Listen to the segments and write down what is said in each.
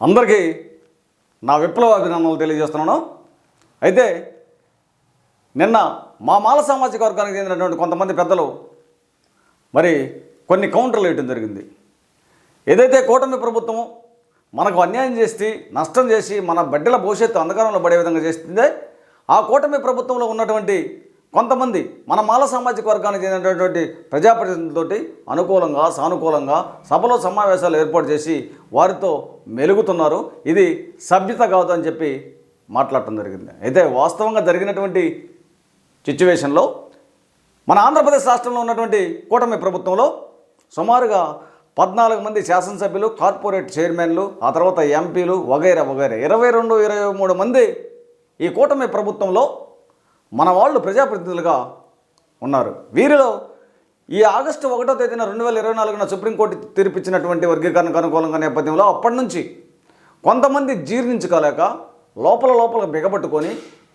అందరికీ నా విప్లవ అభినందనలు తెలియజేస్తున్నాను. అయితే నిన్న మా మాల సామాజిక వర్గానికి చెందినటువంటి కొంతమంది పెద్దలు మరి కొన్ని కౌంటర్లు వేయడం జరిగింది. ఏదైతే కూటమి ప్రభుత్వం మనకు అన్యాయం చేసి నష్టం చేసి మన బిడ్డల భవిష్యత్తు అంధకారంలో పడే విధంగా చేస్తుందే ఆ కూటమి ప్రభుత్వంలో ఉన్నటువంటి కొంతమంది మన మాల సామాజిక వర్గానికి చెందినటువంటి ప్రజాప్రతినిధులతోటి అనుకూలంగా సానుకూలంగా సభలో సమావేశాలు ఏర్పాటు చేసి వారితో మెలుగుతున్నారు. ఇది సభ్యత కాదు అని చెప్పి మాట్లాడటం జరిగింది. అయితే వాస్తవంగా జరిగినటువంటి సిచ్యువేషన్లో మన ఆంధ్రప్రదేశ్ రాష్ట్రంలో ఉన్నటువంటి కూటమి ప్రభుత్వంలో సుమారుగా పద్నాలుగు మంది శాసనసభ్యులు కార్పొరేట్ చైర్మన్లు ఆ తర్వాత ఎంపీలు వగైరా వగైరా ఇరవై రెండు ఇరవై మూడు మంది ఈ కూటమి ప్రభుత్వంలో మన వాళ్ళు ప్రజాప్రతినిధులుగా ఉన్నారు. వీరిలో ఈ ఆగస్టు ఒకటో తేదీన రెండు వేల ఇరవై నాలుగున సుప్రీంకోర్టు తీర్పిచ్చినటువంటి వర్గీకరణకు అనుకూలంగా నేపథ్యంలో అప్పటి నుంచి కొంతమంది జీర్ణించుకోలేక లోపల లోపల బిగబట్టుకొని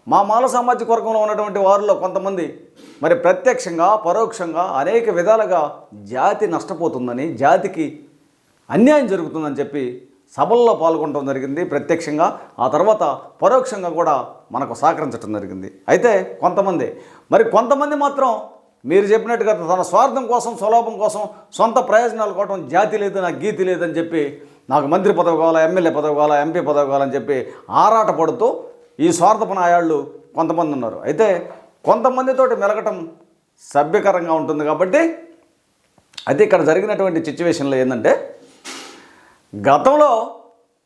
మా మాల సామాజిక వర్గంలో ఉన్నటువంటి వారిలో కొంతమంది మరి ప్రత్యక్షంగా పరోక్షంగా అనేక విధాలుగా జాతి నష్టపోతుందని జాతికి అన్యాయం జరుగుతుందని చెప్పి సభల్లో పాల్గొనడం జరిగింది ప్రత్యక్షంగా. ఆ తర్వాత పరోక్షంగా కూడా మనకు సహకరించడం జరిగింది. అయితే కొంతమంది మరి కొంతమంది మాత్రం మీరు చెప్పినట్టుగా తన స్వార్థం కోసం స్వలాభం కోసం సొంత ప్రయోజనాలు కోసం జాతి లేదు నాకు గీతి లేదని చెప్పి నాకు మంత్రి పదవి కావాలా ఎమ్మెల్యే పదవి కావాలా ఎంపీ పదవి కావాలని చెప్పి ఆరాట పడుతూ ఈ స్వార్థపు నాయాళ్ళు కొంతమంది ఉన్నారు. అయితే కొంతమందితోటి మెలగటం సభ్యకరంగా ఉంటుంది కాబట్టి అయితే ఇక్కడ జరిగినటువంటి సిచ్యువేషన్లో ఏంటంటే గతంలో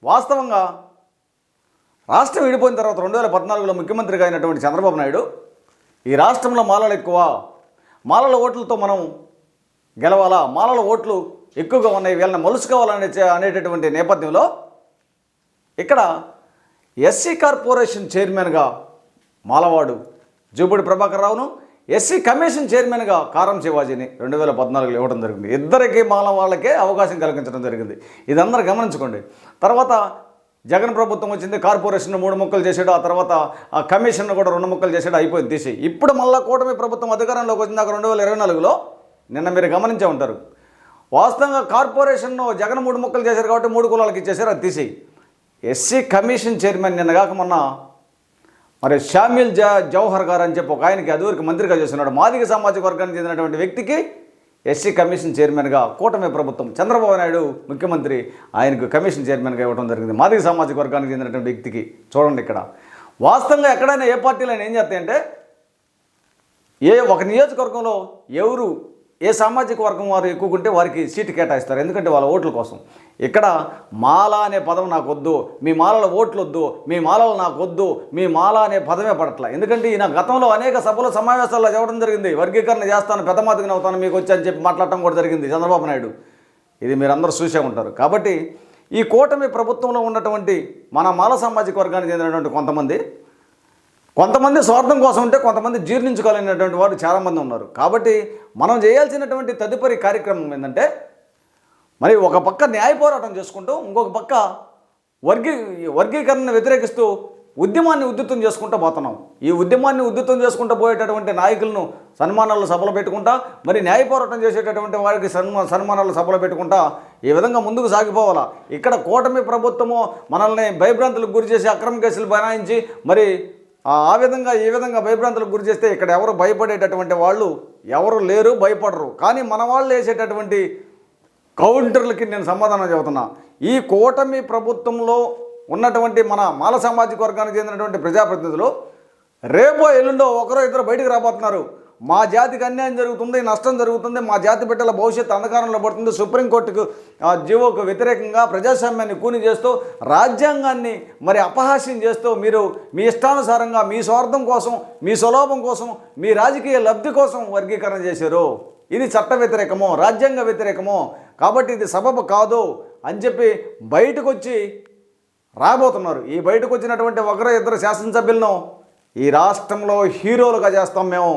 వాస్తవంగా రాష్ట్రం విడిపోయిన తర్వాత రెండు వేల పద్నాలుగులో ముఖ్యమంత్రిగా అయినటువంటి చంద్రబాబు నాయుడు ఈ రాష్ట్రంలో మాలలు ఎక్కువ. మాలల ఓట్లతో మనం గెలవాలా? మాలల ఓట్లు ఎక్కువగా ఉన్నాయి. వీళ్ళని మలుసుకోవాలనే అనేటటువంటి నేపథ్యంలో ఇక్కడ ఎస్సీ కార్పొరేషన్ చైర్మన్గా మాలవాడు జూపూడి ప్రభాకర్ రావును ఎస్సీ కమిషన్ చైర్మన్గా కారం శివాజీని రెండు వేల పద్నాలుగులో ఇవ్వడం జరిగింది. ఇద్దరికి మాల వాళ్ళకే అవకాశం కల్పించడం జరిగింది. ఇది అందరూ గమనించుకోండి. తర్వాత జగన్ ప్రభుత్వం వచ్చింది కార్పొరేషన్ మూడు ముక్కలు చేసాడు ఆ తర్వాత ఆ కమిషన్ కూడా రెండు ముక్కలు చేసాడు అయిపోయింది తీసి ఇప్పుడు మళ్ళీ కూటమి ప్రభుత్వం అధికారంలోకి వచ్చిందాక రెండు వేల ఇరవై నాలుగులో నిన్న మీరు గమనించే ఉంటారు. వాస్తవంగా కార్పొరేషన్ జగన్ మూడు ముక్కలు చేశారు కాబట్టి మూడు కులాలకు ఇచ్చేసారు అది తీసి ఎస్సీ కమిషన్ చైర్మన్ నిన్న కాక మొన్న మరి షామిల్ జా జవహర్ గారు అని చెప్పి ఒక ఆయనకి అదివరకు మంత్రిగా చేస్తున్నాడు. మాదిక సామాజిక వర్గానికి చెందినటువంటి వ్యక్తికి ఎస్సీ కమిషన్ చైర్మన్గా కూటమి ప్రభుత్వం చంద్రబాబు నాయుడు ముఖ్యమంత్రి ఆయనకు కమిషన్ చైర్మన్గా ఇవ్వడం జరిగింది. మాదిక సామాజిక వర్గానికి చెందినటువంటి వ్యక్తికి చూడండి ఇక్కడ. వాస్తవంగా ఎక్కడైనా ఏ పార్టీలో ఏం చేస్తాయంటే ఏ ఒక నియోజకవర్గంలో ఎవరు ఏ సామాజిక వర్గం వారు ఎక్కువకుంటే వారికి సీటు కేటాయిస్తారు ఎందుకంటే వాళ్ళ ఓట్ల కోసం. ఇక్కడ మాల అనే పదం నాకు వద్దు మీ మాలల ఓట్లు వద్దు మీ మాలలు నాకు వద్దు మీ మాల అనే పదమే పడట్ల. ఎందుకంటే ఈయన గతంలో అనేక సభల సమావేశాల్లో చెప్పడం జరిగింది. వర్గీకరణ చేస్తాను పెద్ద అవుతాను మీకు వచ్చి అని చెప్పి మాట్లాడటం కూడా జరిగింది చంద్రబాబు నాయుడు. ఇది మీరందరూ చూసే ఉంటారు. కాబట్టి ఈ కూటమి ప్రభుత్వంలో ఉన్నటువంటి మన మాల సామాజిక వర్గానికి చెందినటువంటి కొంతమంది కొంతమంది స్వార్థం కోసం ఉంటే కొంతమంది జీర్ణించుకోలేనటువంటి వారు చాలామంది ఉన్నారు. కాబట్టి మనం చేయాల్సినటువంటి తదుపరి కార్యక్రమం ఏంటంటే మరి ఒక పక్క న్యాయ పోరాటం చేసుకుంటూ ఇంకొక పక్క వర్గీ వర్గీకరణను వ్యతిరేకిస్తూ ఉద్యమాన్ని ఉద్ధృతం చేసుకుంటూ పోతున్నాం. ఈ ఉద్యమాన్ని ఉద్ధృతం చేసుకుంటూ పోయేటటువంటి నాయకులను సన్మానాలు సభలు పెట్టుకుంటా మరి న్యాయ పోరాటం చేసేటటువంటి వారికి సన్మా సన్మానాలు సభలు పెట్టుకుంటా ఈ విధంగా ముందుకు సాగిపోవాలా? ఇక్కడ కూటమి ప్రభుత్వము మనల్ని భయభ్రాంతులకు గురి చేసి అక్రమ కేసులు బనాయించి మరి ఆ విధంగా ఈ విధంగా భయభ్రాంతులకు గురి చేస్తే ఇక్కడ ఎవరు భయపడేటటువంటి వాళ్ళు ఎవరు లేరు భయపడరు. కానీ మన వాళ్ళు వేసేటటువంటి కౌంటర్లకి నేను సమాధానం చెబుతున్నా. ఈ కూటమి ప్రభుత్వంలో ఉన్నటువంటి మన మాల సామాజిక వర్గానికి చెందినటువంటి ప్రజాప్రతినిధులు రేపో ఎల్లుండో ఒకరో ఇద్దరు బయటికి రాబోతున్నారు. మా జాతికి అన్యాయం జరుగుతుంది నష్టం జరుగుతుంది మా జాతి బిడ్డల భవిష్యత్తు అంధకారంలో పడుతుంది. సుప్రీంకోర్టుకు జీవోకు వ్యతిరేకంగా ప్రజాస్వామ్యాన్ని కూని చేస్తూ రాజ్యాంగాన్ని మరి అపహాస్యం చేస్తూ మీరు మీ ఇష్టానుసారంగా మీ స్వార్థం కోసం మీ స్వలోభం కోసం మీ రాజకీయ లబ్ధి కోసం వర్గీకరణ చేశారు. ఇది చట్ట వ్యతిరేకము రాజ్యాంగ వ్యతిరేకము. కాబట్టి ఇది సబబు కాదు అని చెప్పి బయటకు వచ్చి రాబోతున్నారు. ఈ బయటకు వచ్చినటువంటి ఒకరు ఇద్దరు శాసనసభ్యులను ఈ రాష్ట్రంలో హీరోలుగా చేస్తాం మేము.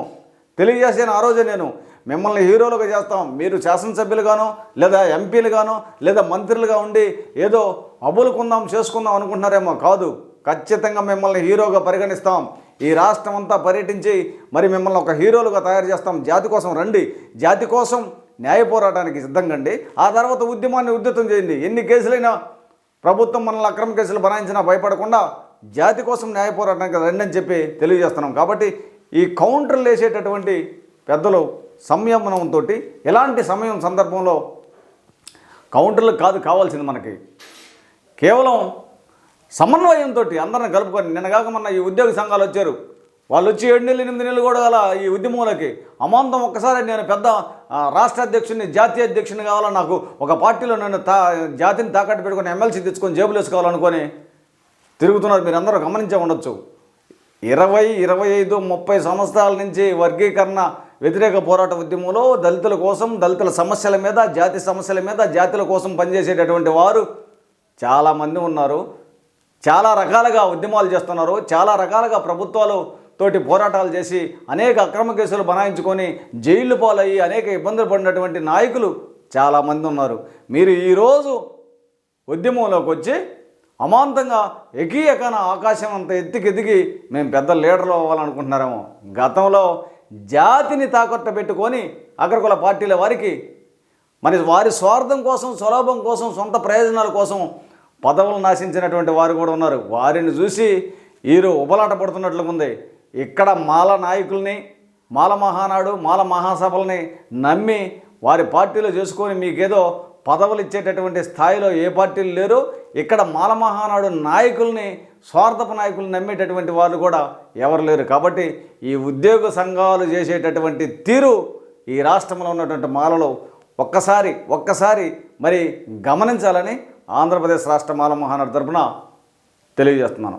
తెలియజేసాను ఆ రోజే నేను. మిమ్మల్ని హీరోలుగా చేస్తాం. మీరు శాసనసభ్యులుగానో లేదా ఎంపీలుగానో లేదా మంత్రులుగా ఉండి ఏదో అబులుకుందాం చేసుకుందాం అనుకుంటున్నారేమో కాదు. ఖచ్చితంగా మిమ్మల్ని హీరోగా పరిగణిస్తాం. ఈ రాష్ట్రం అంతా పర్యటించి మరి మిమ్మల్ని ఒక హీరోలుగా తయారు చేస్తాం. జాతి కోసం రండి. జాతి కోసం న్యాయ పోరాటానికి సిద్ధంగా అండి ఆ తర్వాత ఉద్యమాన్ని ఉద్ధృతం చేయండి. ఎన్ని కేసులైనా ప్రభుత్వం మనల్ని అక్రమ కేసులు బనాయించినా భయపడకుండా జాతి కోసం న్యాయ పోరాటానికి రండి అని చెప్పి తెలియజేస్తున్నాం. కాబట్టి ఈ కౌంటర్లు వేసేటటువంటి పెద్దలు సంయమనంతో ఎలాంటి సమయం సందర్భంలో కౌంటర్లు కాదు కావాల్సింది మనకి. కేవలం సమన్వయంతో అందరిని కలుపుకొని నిన్నగాక మొన్న ఈ ఉద్యోగ సంఘాలు వచ్చారు. వాళ్ళు వచ్చి ఏడు నెలలు ఎనిమిది నెలలు కూడా గల ఈ ఉద్యమంలోకి. అమాంతం ఒక్కసారి నేను పెద్ద రాష్ట్ర అధ్యక్షుడిని జాతీయ అధ్యక్షుని కావాలా నాకు? ఒక పార్టీలో నన్ను తా జాతిని తాకట్టు పెట్టుకొని ఎమ్మెల్సీ తెచ్చుకొని జేబులు వేసుకోవాలనుకొని తిరుగుతున్నారు. మీరు అందరూ గమనించే ఉండొచ్చు. ఇరవై ఇరవై ఐదు ముప్పై సంవత్సరాల నుంచి వర్గీకరణ వ్యతిరేక పోరాట ఉద్యమంలో దళితుల కోసం దళితుల సమస్యల మీద జాతి సమస్యల మీద జాతుల కోసం పనిచేసేటటువంటి వారు చాలామంది ఉన్నారు. చాలా రకాలుగా ఉద్యమాలు చేస్తున్నారు. చాలా రకాలుగా ప్రభుత్వాలు తోటి పోరాటాలు చేసి అనేక అక్రమ కేసులు బనాయించుకొని జైళ్ళు పాలయ్యి అనేక ఇబ్బందులు పడినటువంటి నాయకులు చాలామంది ఉన్నారు. మీరు ఈరోజు ఉద్యమంలోకి వచ్చి అమాంతంగా ఎగి ఎకన ఆకాశం అంత ఎత్తికెదిగి మేము పెద్ద లీడర్లు అవ్వాలనుకుంటున్నారేమో. గతంలో జాతిని తాకట్టు పెట్టుకొని అగ్రకుల పార్టీల వారికి మరి వారి స్వార్థం కోసం సులభం కోసం సొంత ప్రయోజనాల కోసం పదవులు నాశించినటువంటి వారు కూడా ఉన్నారు. వారిని చూసి వీరు ఉబలాట పడుతున్నట్లుగా ఉంది ఇక్కడ మాల నాయకుల్ని మాల మహానాడు మాల మహాసభల్ని నమ్మి వారి పార్టీలో చేసుకొని మీకేదో పదవులు ఇచ్చేటటువంటి స్థాయిలో ఏ పార్టీలు లేరు. ఇక్కడ మాలమహానాడు నాయకుల్ని స్వార్థపు నాయకులు నమ్మేటటువంటి వాళ్ళు కూడా ఎవరు లేరు. కాబట్టి ఈ ఉద్యోగ సంఘాలు చేసేటటువంటి తీరు ఈ రాష్ట్రంలో ఉన్నటువంటి మాలలో ఒక్కసారి ఒక్కసారి మరి గమనించాలని ఆంధ్రప్రదేశ్ రాష్ట్ర మాల మహానాడు తెలియజేస్తున్నాను.